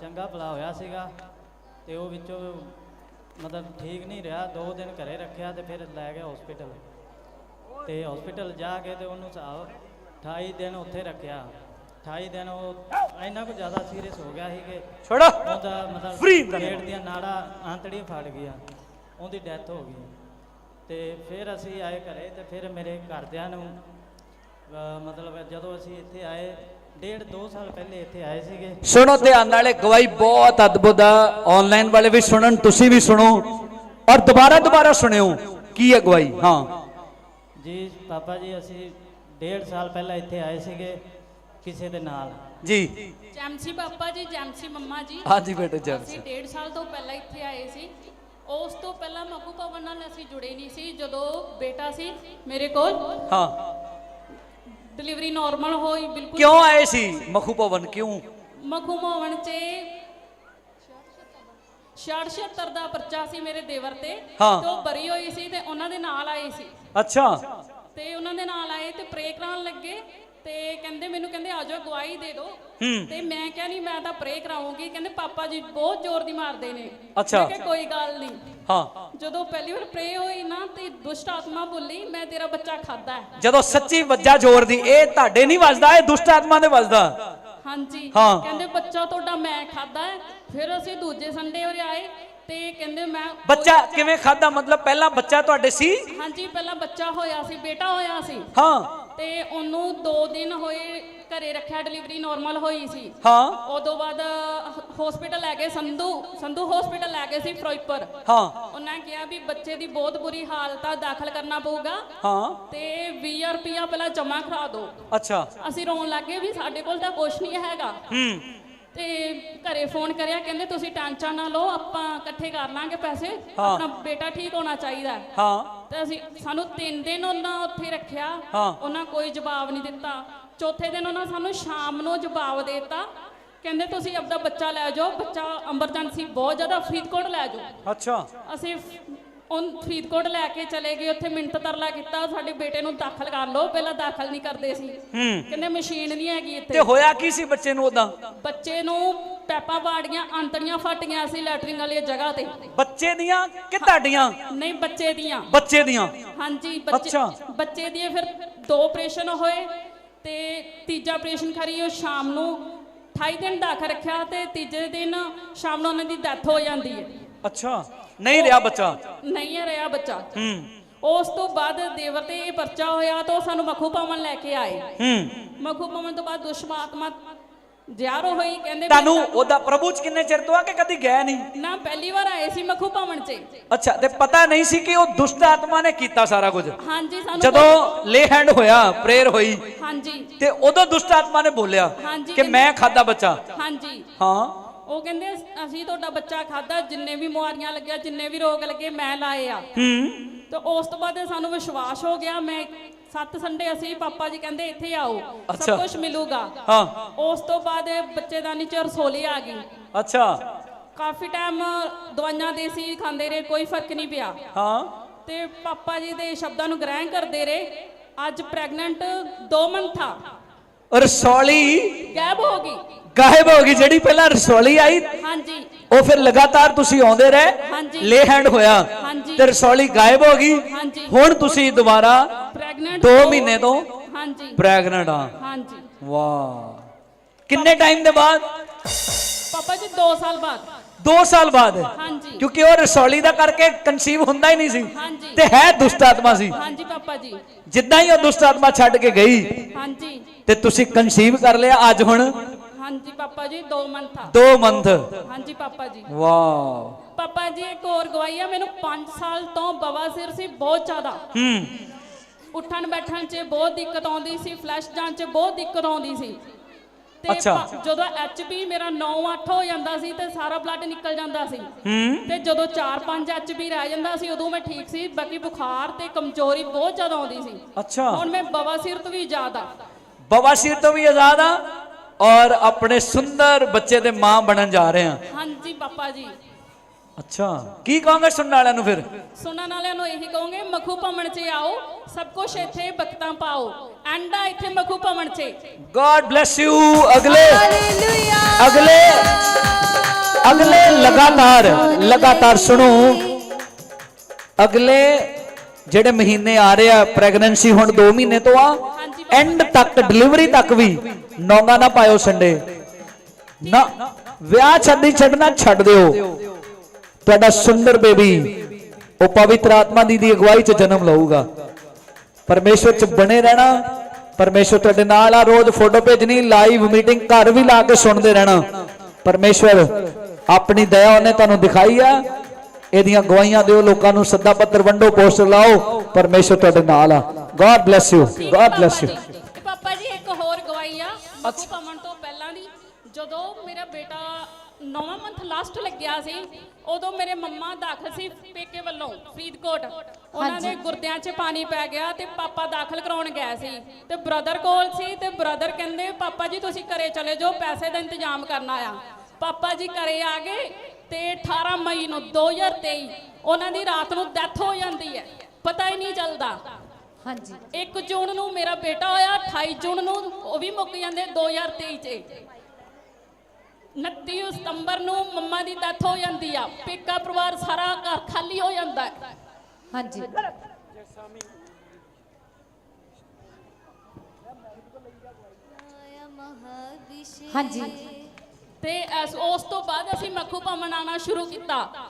ਚੰਗਾ ਭਲਾ ਹੋਇਆ ਸੀਗਾ ਤੇ ਉਹ ਵਿੱਚੋਂ ਮਤਲਬ ਠੀਕ ਨਹੀਂ ਰਿਹਾ ਦੋ ਦਿਨ ਘਰੇ ਰੱਖਿਆ ਤੇ ਫਿਰ ਲੈ ਗਿਆ ਹਸਪੀਟਲ ਤੇ ਹਸਪੀਟਲ ਜਾ ਕੇ ਤੇ ਉਹਨੂੰ ਹਿਸਾਬ 28 ਦਿਨ ਉੱਥੇ ਰੱਖਿਆ। 28 ਦਿਨ ਉਹ ਇੰਨਾ ਕੁ ਜ਼ਿਆਦਾ ਸੀਰੀਅਸ ਹੋ ਗਿਆ ਸੀ ਕਿ ਛੋੜੋ! ਉਹਦਾ ਮਤਲਬ ਦਾ ਪੇਟ ਦੀਆਂ ਨਾੜਾਂ ਆਂਤੜੀਆਂ ਫਟ ਗਈਆਂ ਉਹਦੀ ਡੈਥ ਹੋ ਗਈ। ਤੇ ਫਿਰ ਅਸੀਂ ਆਏ ਘਰੇ ਤੇ ਫਿਰ ਮੇਰੇ ਘਰਦਿਆਂ ਨੂੰ ਮਤਲਬ ਜਦੋਂ ਅਸੀਂ ਇੱਥੇ ਆਏ ਡੇਢ ਸਾਲ ਪਹਿਲੇ ਇੱਥੇ ਆਏ ਸੀਗੇ। ਸੁਣੋ ਧਿਆਨ ਨਾਲੇ ਗਵਾਹੀ ਬਹੁਤ ਅਦਭੁਤ ਆ। ਆਨਲਾਈਨ ਵਾਲੇ ਵੀ ਸੁਣਨ ਤੁਸੀਂ ਵੀ ਸੁਣੋ। ਔਰ ਦੁਬਾਰਾ ਦੁਬਾਰਾ ਸੁਣਿਓ ਕੀ ਹੈ ਗਵਾਹੀ? ਹਾਂ। ਜੀ ਪਾਪਾ ਜੀ ਅਸੀਂ ਡੇਢ ਸਾਲ ਪਹਿਲਾਂ ਇੱਥੇ ਆਏ ਸੀਗੇ ਕਿਸੇ ਦੇ ਨਾਲ। ਜੀ। ਜੈਮਸੀ ਪਾਪਾ ਜੀ ਜੈਮਸੀ ਮੰਮਾ ਜੀ। ਹਾਂਜੀ ਬੇਟੇ ਜੈਮ ਅਸੀਂ ਡੇਢ ਸਾਲ ਤੋਂ ਪਹਿਲਾਂ ਇੱਥੇ ਆਏ ਸੀ। ਉਸ ਤੋਂ ਪਹਿਲਾਂ ਮਕੂ ਭਵਨ ਨਾਲ ਅਸੀਂ ਜੁੜੇ ਨਹੀਂ ਸੀ। ਜਦੋਂ ਬੇਟਾ ਸੀ ਮੇਰੇ ਕੋਲ ਹਾਂ। ਡਿਲੀਵਰੀ ਨਾਰਮਲ ਹੋਈ ਬਿਲਕੁਲ ਕਿਉਂ ਆਏ ਸੀ? ਮਖੂ ਭਵਨ ਕਿਉਂ? ਮਕੂ ਭਵਨ 'ਚ 66 ਦਾ ਪਰਚਾ ਸੀ ਮੇਰੇ ਦੇਵਰ ਤੇ ਹਾਂ। ਤੇ ਉਹ ਬਰੀ ਹੋਈ ਸੀ ਤੇ ਉਹਨਾਂ ਦੇ ਨਾਲ ਆਏ ਸੀ। ਅੱਛਾ। ਤੇ ਉਹਨਾਂ ਦੇ ਨਾਲ ਆਏ ਤੇ ਪ੍ਰੇ ਕਰਾਉਣ ਲੱਗੇ ਤੇ ਕਹਿੰਦੇ ਮੈਨੂੰ ਕਹਿੰਦੇ ਆ ਜਾਓ ਗਵਾਹੀ ਦੇ ਦਿਓ। ਹੂੰ। ਤੇ ਮੈਂ ਕਿਹਾ ਨਹੀਂ ਮੈਂ ਤਾਂ ਪ੍ਰੇ ਕਰਾਉਂਗੀ ਕਹਿੰਦੇ ਪਾਪਾ ਜੀ ਬਹੁਤ ਜ਼ੋਰ ਦੀ ਮਾਰਦੇ ਨੇ। ਅੱਛਾ। ਮੈਂ ਕਿਹਾ ਕੋਈ ਗੱਲ ਨਹੀਂ। ਹਾਂ। ਜਦੋਂ ਪਹਿਲੀ ਵਾਰ ਪ੍ਰੇ ਹੋਈ ਨਾ ਤੇ ਦੁਸ਼ਟ ਆਤਮਾ ਬੋਲੀ ਮੈਂ ਤੇਰਾ ਬੱਚਾ ਖਾਦਾ ਹੈ। ਜਦੋਂ ਸੱਚੀ ਵੱਜਾ ਜ਼ੋਰ ਦੀ ਇਹ ਤੁਹਾਡੇ ਨਹੀਂ ਵੱਜਦਾ ਇਹ ਦੁਸ਼ਟ ਆਤਮਾ ਦੇ ਵੱਜਦਾ। ਹਾਂਜੀ। ਹਾਂ। ਕਹਿੰਦੇ ਬੱਚਾ ਤੁਹਾਡਾ ਮੈਂ ਖਾਦਾ ਹੈ। ਫਿਰ ਅਸੀਂ ਦੂਜੇ ਸੰਡੇ ਉਰੇ ਆਏ ਤੇ ਕਹਿੰਦੇ ਮੈਂ ਬੱਚਾ ਕਿਵੇਂ ਖਾਦਾ ਮਤਲਬ ਪਹਿਲਾਂ ਬੱਚਾ ਤੁਹਾਡੇ ਸੀ? ਹਾਂਜੀ ਪਹਿਲਾਂ ਬੱਚਾ ਹੋਇਆ ਸੀ ਬੇਟਾ ਹੋਇਆ ਸੀ। ਹਾਂ। ਤੇ ਉਹਨੂੰ 2 ਦਿਨ ਹੋਏ ਘਰੇ ਰੱਖਿਆ ਡਿਲੀਵਰੀ ਨਾਰਮਲ ਹੋਈ ਸੀ। ਹਾਂ। ਉਦੋਂ ਬਾਅਦ ਹਸਪੀਟਲ ਲੈ ਗਏ ਸੰਧੂ। ਸੰਧੂ ਹਸਪੀਟਲ ਲੈ ਗਏ ਸੀ ਫਿਰੋਜ਼ਪੁਰ ਹਾਂ। ਉਹਨਾਂ ਕਿਹਾ ਵੀ ਬੱਚੇ ਦੀ ਬਹੁਤ ਬੁਰੀ ਹਾਲਤ ਆ ਦਾਖਲ ਕਰਨਾ ਪਊਗਾ। ਹਾਂ। ਤੇ 20 ਰੁਪਿਆ ਪਹਿਲਾਂ ਜਮ੍ਹਾਂ ਕਰਾ ਦਿਓ। ਅੱਛਾ। ਅਸੀਂ ਰੋਣ ਲੱਗੇ ਵੀ ਸਾਡੇ ਕੋਲ ਤਾਂ ਕੁਝ ਨਹੀਂ ਹੈਗਾ। ਹੂੰ। ਤੇ ਘਰੇ ਫੋਨ ਕਰਿਆ ਕਹਿੰਦੇ ਤੁਸੀਂ ਟੈਨਸ਼ਨ ਨਾ ਲਓ ਆਪਾਂ ਇਕੱਠੇ ਕਰ ਲਾਂਗੇ ਪੈਸੇ। ਹਾਂ। ਆਪਣਾ ਬੇਟਾ ਠੀਕ ਹੋਣਾ ਚਾਹੀਦਾ। ਹੈ। ਹਾਂ ਤੇ ਅਸੀਂ ਸਾਨੂੰ 3 ਦਿਨ ਉਹਨਾਂ ਉੱਥੇ ਰੱਖਿਆ। ਹਾਂ। ਉਹਨਾਂ ਕੋਈ ਜਵਾਬ ਨਹੀਂ ਦਿੱਤਾ। ਚੌਥੇ ਦਿਨ ਉਹਨਾਂ ਸਾਨੂੰ ਸ਼ਾਮ ਨੂੰ ਜਵਾਬ ਦੇ ਦਿੱਤਾ। ਕਹਿੰਦੇ ਤੁਸੀਂ ਆਪਦਾ ਬੱਚਾ ਲੈ ਜਾਓ। ਬੱਚਾ ਐਮਰਜੈਂਸੀ ਬਹੁਤ ਜ਼ਿਆਦਾ ਫਰੀਦਕੋਟ ਲੈ ਜਾਓ। ਅੱਛਾ। ਅਸੀਂ ਉਹ ਫਰੀਦਕੋਟ ਲੈ ਕੇ ਚਲੇ ਗਏ। ਉੱਥੇ ਮਿੰਟ ਤਰਲਾ ਕੀਤਾ। ਸਾਡੇ ਬੇਟੇ ਨੂੰ ਦਾਖਲ ਕਰ ਲਓ। ਪਹਿਲਾਂ ਦਾਖਲ ਨਹੀਂ ਕਰਦੇ ਸੀ। ਕਹਿੰਦੇ ਮਸ਼ੀਨ ਨਹੀਂ ਹੈਗੀ ਤੇ ਇੱਥੇ ਹੋਇਆ ਕੀ ਸੀ ਬੱਚੇ ਨੂੰ ਉਦਾਂ ਬੱਚੇ ਨੂੰ ਪੈਪਾਂ ਪਾੜੀਆਂ ਅੰਤੜੀਆਂ ਫਟੀਆਂ ਸੀ ਲੈਟਰਿੰਗ ਵਾਲੀ ਜਗ੍ਹਾ ਤੇ। ਬੱਚੇ ਦੀਆਂ ਕਿ ਤੁਹਾਡੀਆਂ? ਨਹੀਂ ਬੱਚੇ ਦੀਆਂ। ਬੱਚੇ ਦੀਆਂ? ਹਾਂਜੀ ਬੱਚੇ। ਬੱਚੇ ਦੀ ਫਿਰ ਦੋ ਆਪਰੇਸ਼ਨ ਹੋਏ। ਤੇ ਤੀਜਾ ਆਪਰੇਸ਼ਨ ਕਰੀ ਉਹ ਸ਼ਾਮ ਨੂੰ 28 ਦਿਨ ਦਾਖਲ ਰੱਖਿਆ ਤੇ ਤੀਜੇ ਦਿਨ ਸ਼ਾਮ ਨੂੰ ਉਹਨਾਂ ਦੀ ਡੈਥ ਹੋ ਜਾਂਦੀ ਹੈ। ਅੱਛਾ ਨਹੀਂ ਰਿਹਾ ਬੱਚਾ? ਨਹੀਂ ਰਿਹਾ ਬੱਚਾ। ਹੂੰ। ਉਸ ਤੋਂ ਬਾਅਦ ਦੇਵਰ ਤੇ ਇਹ ਪਰਚਾ ਹੋਇਆ ਤਾਂ ਉਹ ਸਾਨੂੰ ਮਖੂ ਭਵਨ ਲੈ ਕੇ ਆਏ। ਹੂੰ। ਮਖੂ ਭਵਨ ਤੋਂ ਬਾਅਦ ਦੁਸ਼ਮਾਤਮਾ ਜਿਆਰੋ ਹੋਈ ਕਹਿੰਦੇ ਤੁਹਾਨੂੰ ਉਹਦਾ ਪ੍ਰਭੂ ਚ ਕਿੰਨੇ ਚਿਰ ਤੋਂ ਆ ਕਿ ਕਦੀ ਗਿਆ ਨਹੀਂ ਨਾ ਪਹਿਲੀ ਵਾਰ ਆਏ ਸੀ ਮਖੂ ਭਵਨ 'ਚ ਅੱਛਾ ਤੇ ਪਤਾ ਨਹੀਂ ਸੀ ਕਿ ਉਹ ਦੁਸ਼ਟ ਆਤਮਾ ਨੇ ਕੀਤਾ ਸਾਰਾ ਕੁਝ ਹਾਂਜੀ ਸਾਨੂੰ ਜਦੋਂ ਲੇ ਹੈਂਡ ਹੋਇਆ ਪ੍ਰੇਅਰ ਹੋਈ ਹਾਂਜੀ ਤੇ ਉਦੋਂ ਦੁਸ਼ਟ ਆਤਮਾ ਨੇ ਬੋਲਿਆ ਹਾਂਜੀ, ਕਿ ਮੈਂ ਖਾਦਾ ਬੱਚਾ ਹਾਂਜੀ ਹਾਂ ਉਹ ਕਹਿੰਦੇ ਅਸ- ਤੁਹਾਡਾ ਬੱਚਾ ਖਾਦਾ ਜਿੰਨੇ ਵੀ ਬਿਮਾਰੀਆਂ ਲੱਗਿਆ ਜਿੰਨੇ ਵੀ ਰੋਗ ਲੱਗੇ ਮੈਂ ਲਾਏ ਆ। ਹੂੰ। ਤੇ ਉਸ ਤੋਂ ਬਾਅਦ ਸਾਨੂੰ ਵਿਸ਼ਵਾਸ ਹੋ ਗਿਆ ਮੈਂ ਸੱਤ ਸੰਡੇ ਅਸੀਂ ਪਾਪਾ ਜੀ ਕਹਿੰਦੇ ਇੱਥੇ ਆਓ ਅੱਛਾ। ਸਭ ਕੁਝ ਮਿਲੂਗਾ। ਹਾਂ। ਉਸ ਤੋਂ ਬਾਅਦ ਬੱਚੇਦਾਨੀ ਚ ਰਸੋਲੀ ਆ ਗਈ। ਅੱਛਾ। ਕਾਫੀ ਟਾਈਮ ਦਵਾਈਆਂ ਦੇਸੀ ਖਾਂਦੇ ਰਹੇ ਕੋਈ ਫ਼ਰਕ ਨਹੀਂ ਪਿਆ। ਹਾਂ। ਤੇ ਪਾਪਾ ਜੀ ਦੇ ਸ਼ਬਦਾਂ ਨੂੰ ਗ੍ਰਹਿਣ ਕਰਦੇ ਰਹੇ। ਅੱਜ ਪ੍ਰੈਗਨੈਂਟ 2 ਮੰਥਾ ਰਸੌਲੀ ਗਾਇਬ ਹੋ ਗਈ। ਗਾਇਬ ਹੋ ਗਈ ਜਿਹੜੀ ਪਹਿਲਾਂ ਰਸੌਲੀ ਆਈ ਹਾਂਜੀ। ਉਹ ਫਿਰ ਲਗਾਤਾਰ ਤੁਸੀਂ ਆਉਂਦੇ ਰਹੇ। ਲੇ ਹੈਂਡ ਹੋਇਆ। ਤੇ ਰਸੌਲੀ ਗਾਇਬ ਹੋ ਗਈ। ਹੁਣ ਤੁਸੀਂ ਦੁਬਾਰਾ ਪ੍ਰੈਗਨੈਂਟ 2 ਮਹੀਨੇ ਤੋਂ ਹਾਂਜੀ। ਪ੍ਰੈਗਨੈਂਟ ਆ। ਹਾਂਜੀ। ਵਾਹ। ਕਿੰਨੇ ਟਾਈਮ ਦੇ ਬਾਅਦ? ਪਾਪਾ ਜੀ 2 ਸਾਲ ਬਾਅਦ। 2 ਸਾਲ ਬਾਅਦ। ਹਾਂਜੀ। ਕਿਉਂਕਿ ਉਹ ਰਸੌਲੀ ਦਾ ਕਰਕੇ ਕਨਸੀਵ ਹੁੰਦਾ ਹੀ ਨਹੀਂ ਸੀ। ਤੇ ਹੈ ਦੁਸ਼ਟ ਆਤਮਾ ਸੀ। ਹਾਂਜੀ ਪਾਪਾ ਜੀ। ਜਿੱਦਾਂ ਹੀ ਉਹ ਦੁਸ਼ਟ ਆਤਮਾ ਛੱਡ ਕੇ ਗਈ ਹਾਂਜੀ। ਤੇ ਤੁਸੀਂ ਕਨਸੀਵ ਕਰ ਲਿਆ ਅੱਜ ਹੁਣ ਹਾਂਜੀ ਪਾਪਾ ਜੀ 2 ਮੰਥਾ 2 ਮੰਥ? ਹਾਂਜੀ ਪਾਪਾ ਜੀ। ਵਾਹ ਪਾਪਾ ਜੀ ਇੱਕ ਹੋਰ ਗਵਾਹੀ ਆ ਮੈਨੂੰ 5 ਸਾਲ ਤੋਂ ਬਵਾਸੀਰ ਸੀ ਬਹੁਤ ਜ਼ਿਆਦਾ। ਹੂੰ। ਉੱਠਣ ਬੈਠਣ 'ਚ ਬਹੁਤ ਦਿੱਕਤ ਆਉਂਦੀ ਸੀ ਫਲੈਸ਼ ਜਾਣ 'ਚ ਬਹੁਤ ਦਿੱਕਤ ਆਉਂਦੀ ਸੀ। ਤੇ ਅੱਛਾ। ਪ- ਜਦੋਂ ਐਚਪੀ ਮੇਰਾ 9-8 ਹੋ ਜਾਂਦਾ ਸੀ ਤੇ ਸਾਰਾ ਬਲੱਡ ਨਿਕਲ ਜਾਂਦਾ ਸੀ। ਹੂੰ। ਤੇ ਜਦੋਂ 4-5 ਐਚਪੀ ਰਹਿ ਜਾਂਦਾ ਸੀ ਉਦੋਂ ਮੈਂ ਠੀਕ ਸੀ ਬਾਕੀ ਬੁਖਾਰ ਤੇ ਕਮਜ਼ੋਰੀ ਬਹੁਤ ਜ਼ਿਆਦਾ ਆਉਂਦੀ ਸੀ। ਅੱਛਾ। ਹੁਣ ਮੈਂ ਬਵਾਸੀਰ ਤੋਂ ਵੀ ਜ਼ਿਆਦਾ। ਬਵਾਸੀਰ ਤੋਂ ਵੀ ਆਜ਼ਾਦ ਆ ਔਰ ਆਪਣੇ ਸੁੰਦਰ ਬੱਚੇ ਦੇ ਮਾਂ ਬਣਨ ਜਾ ਰਹੇ ਆ ਹਾਂਜੀ ਪਾਪਾ ਜੀ। ਅੱਛਾ ਕੀ ਕਹਾਂਗੇ ਸੁਣਨ ਵਾਲਿਆਂ ਨੂੰ ਫਿਰ? ਸੁਣਨ ਵਾਲਿਆਂ ਨੂੰ ਇਹੀ ਕਹੋਗੇ ਮਖੂ ਭਵਨ 'ਚ ਆਓ ਸਭ ਕੁਝ ਇੱਥੇ ਬਖਤਾਂ ਪਾਓ। ਐਂਡਾ ਇੱਥੇ ਮਖੂ ਭਵਨ 'ਚ। ਗॉड ਬlesਸ ਯੂ ਅਗਲੇ। ਹਾਲੇਲੂਇਆ ਅਗਲੇ ਅਗਲੇ ਲਗਾਤਾਰ ਲਗਾਤਾਰ ਸੁਣੋ। ਅਗਲੇ ਜਿਹੜੇ ਮਹੀਨੇ ਆ ਰਹੇ ਆ ਪ੍ਰੈਗਨੈਂਸੀ ਹੁਣ 2 ਮਹੀਨੇ ਤੋਂ ਆ ਐਂਡ ਤੱਕ ਡਿਲੀਵਰੀ ਤੱਕ ਵੀ। ਨੌਂਗਾ ਨਾ ਪਾਇਓ ਸੰਡੇ। ਨਾ, ਵਿਆਹ ਛੱਡੀ ਛੱਡਣਾ ਛੱਡ ਦਿਓ। ਤੁਹਾਡਾ ਸੁੰਦਰ ਬੇਬੀ, ਉਹ ਪਵਿੱਤਰ ਆਤਮਾ ਦੀ ਦੀ ਅਗਵਾਈ 'ਚ ਜਨਮ ਲਊਗਾ। ਪਰਮੇਸ਼ਵਰ 'ਚ ਬਣੇ ਰਹਿਣਾ, ਪਰਮੇਸ਼ਵਰ ਤੁਹਾਡੇ ਨਾਲ ਆ, ਰੋਜ਼ ਫੋਟੋ ਭੇਜਣੀ ਲਾਈਵ ਮੀਟਿੰਗ ਘਰ ਵੀ ਲਾ ਕੇ ਸੁਣਦੇ ਰਹਿਣਾ। ਪਰਮੇਸ਼ਵਰ, ਆਪਣੀ ਦਇਆ ਉਹਨੇ ਤੁਹਾਨੂੰ ਦਿਖਾਈ ਆ। ਇਹਦੀਆਂ ਗਵਾਹੀਆਂ ਦਿਓ, ਲੋਕਾਂ ਨੂੰ ਸੱਦਾ ਪੱਤਰ ਵੰਡੋ, ਪੋਸਟਰ ਲਾਓ। ਪਰਮੇਸ਼ਵਰ ਤੁਹਾਡੇ ਨਾਲ ਆ। God bless you God papa bless you ਆ ਮੱਖੂ ਤੋਂ ਪਹਿਲਾਂ ਦੀ ਜਦੋਂ ਮੇਰਾ ਬੇਟਾ 9ਵਾਂ ਮੰਥ ਲਾਸਟ ਲੱਗਿਆ ਸੀ ਉਦੋਂ ਮੇਰੇ ਮੰਮਾ ਦਾਖਲ ਸੀ ਪੇਕੇ ਵੱਲੋਂ ਫਰੀਦਕੋਟ। ਉਹਨਾਂ ਦੇ ਗੁਰਦਿਆਂ 'ਚ ਪਾਣੀ ਪੈ ਗਿਆ ਤੇ ਪਾਪਾ ਦਾਖਲ ਕਰਾਉਣ ਗਏ ਸੀ। ਤੇ ਬ੍ਰਦਰ ਕੋਲ ਸੀ ਤੇ ਬ੍ਰਦਰ ਕਹਿੰਦੇ ਪਾਪਾ ਜੀ ਤੁਸੀਂ ਘਰੇ ਚਲੇ ਜਾਓ ਪੈਸੇ ਦਾ ਇੰਤਜ਼ਾਮ ਕਰਨਾ ਆ। ਪਾਪਾ ਜੀ ਘਰੇ ਆ ਗਏ ਤੇ 18 ਮਈ ਨੂੰ 2023 ਉਹਨਾਂ ਦੀ ਰਾਤ ਨੂੰ ਡੈਥ ਹੋ ਜਾਂਦੀ ਹੈ। ਪਤਾ ਹੀ ਨਹੀਂ ਚੱਲਦਾ। ਹਾਂਜੀ। 1 ਜੂਨ ਨੂੰ ਮੇਰਾ ਬੇਟਾ ਹੋਇਆ 28 ਜੂਨ ਨੂੰ ਉਹ ਵੀ ਮੁੱਕ ਜਾਂਦੇ 2023 ਚ। 29 ਸਤੰਬਰ ਨੂੰ ਮੰਮਾ ਦੀ ਡੈਥ ਹੋ ਜਾਂਦੀ ਆ। ਪੇਕਾ ਪਰਿਵਾਰ ਸਾਰਾ ਘਰ ਖਾਲੀ ਹੋ ਜਾਂਦਾ ਹੈ। ਹਾਂਜੀ। ਹਾਂਜੀ। ਤੇ ਉਸ ਤੋਂ ਬਾਅਦ ਅਸੀਂ ਮੱਖੂ ਭਵਨ ਆਉਣਾ ਸ਼ੁਰੂ ਕੀਤਾ।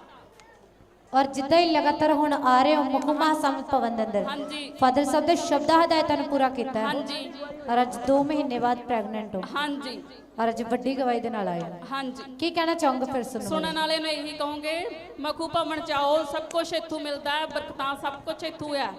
ਔਰ ਜਿੱਦਾਂ ਹੀ ਲਗਾਤਾਰ ਹੁਣ ਆ ਰਹੇ ਹੋ ਮੁਖਮਾ ਸਮ ਭਵਨ ਦੇ ਅੰਦਰ। ਹਾਂਜੀ। ਫਾਦਰ ਸਾਹਿਬ ਦੇ ਸ਼ਬਦਾਂ ਹਦਾਇਤਾਂ ਨੂੰ ਪੂਰਾ ਕੀਤਾ ਹਾਂਜੀ। ਔਰ ਅੱਜ 2 ਮਹੀਨੇ ਬਾਅਦ ਪ੍ਰੈਗਨੈਂਟ ਹੋ। ਹਾਂਜੀ। ਔਰ ਅੱਜ ਵੱਡੀ ਗਵਾਹੀ ਦੇ ਨਾਲ ਆਏ ਹਾਂਜੀ। ਕੀ ਕਹਿਣਾ ਚਾਹੋਗੇ ਫਿਰ ਸੁਣੋ ਸੁਣਨ ਵਾਲੇ ਨੂੰ ਇਹੀ ਕਹੋਗੇ ਮੱਖੂ ਭਵਨ ਚਾਓ ਸਭ ਕੁਝ ਇੱਥੋਂ ਮਿਲਦਾ ਹੈ ਬਰਕਤਾਂ ਸਭ ਕੁਝ ਇੱਥੋਂ ਹੈ।